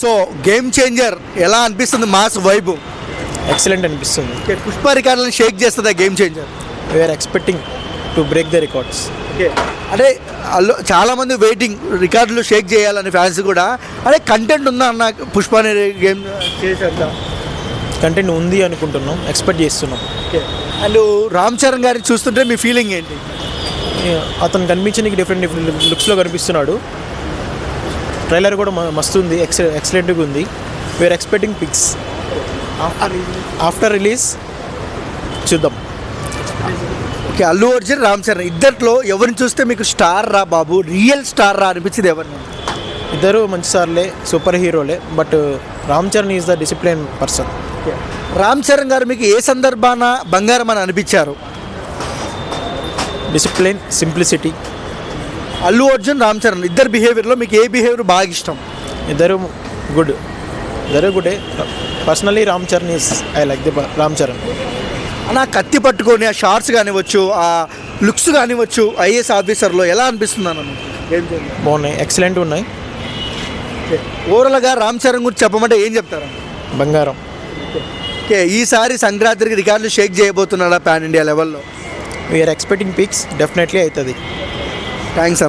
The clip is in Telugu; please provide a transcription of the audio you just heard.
సో గేమ్ చేంజర్ ఎలా అనిపిస్తుంది మాస్ వైబ్? ఎక్సలెంట్ అనిపిస్తుంది. పుష్ప రికార్డులను షేక్ చేస్తుందా game changer? We're expecting to break the records అంటే అల్లు చాలా మంది వెయిటింగ్ రికార్డులు షేక్ చేయాలని ఫ్యాన్స్ కూడా అదే కంటెంట్ ఉందా అన్న పుష్ప అనే గేమ్ చేసేంత కంటెంట్ ఉంది అనుకుంటున్నాం ఎక్స్పెక్ట్ చేస్తున్నాం. అండ్ రామ్ చరణ్ గారిని చూస్తుంటే మీ ఫీలింగ్ ఏంటి? అతను కనిపించడానికి డిఫరెంట్ డిఫరెంట్ లుక్స్లో కనిపిస్తున్నాడు. ట్రైలర్ కూడా మస్తు ఉంది ఎక్స ఎక్సలెంట్గా ఉంది. We're expecting peaks after release చూద్దాం. ఓకే అల్లు అర్జున్ రామ్ చరణ్ ఇద్దట్లో ఎవరిని చూస్తే మీకు స్టార్ రా బాబు? రియల్ స్టార్ రా అనిపించింది ఎవరిని? ఇద్దరు మంచి సార్లే super హీరోలే but Ram Charan is the discipline person Ram Charan గారు మీకు ఏ సందర్భాన బంగారం అని అనిపించారు? డిసిప్లిన్ సింప్లిసిటీ అల్లు అర్జున్ రామ్ చరణ్ ఇద్దరు బిహేవియర్లో మీకు ఏ బిహేవియర్ బాగా ఇష్టం? ఇద్దరు గుడ్. ఇద్దరు గుడే. Personally Ram Charan is I like the Ram Charan. అలా కత్తి పట్టుకొని ఆ షార్ట్స్ కానివ్వచ్చు ఆ లుక్స్ కానివ్వచ్చు ఐఏఎస్ ఆఫీసర్లో ఎలా అనిపిస్తుంది అన్న? బాగున్నాయి. ఎక్సలెంట్ ఉన్నాయి. ఓవరాల్గా రామ్ చరణ్ గురించి చెప్పమంటే ఏం చెప్తారు? బంగారం. ఓకే. ఈసారి సంక్రాంతికి రికార్డులు షేక్ చేయబోతున్నాడా పాన్ ఇండియా లెవెల్లో వీఆర్ ఎక్స్పెక్టింగ్ పిక్స్ డెఫినెట్లీ అవుతుంది. థ్యాంక్స్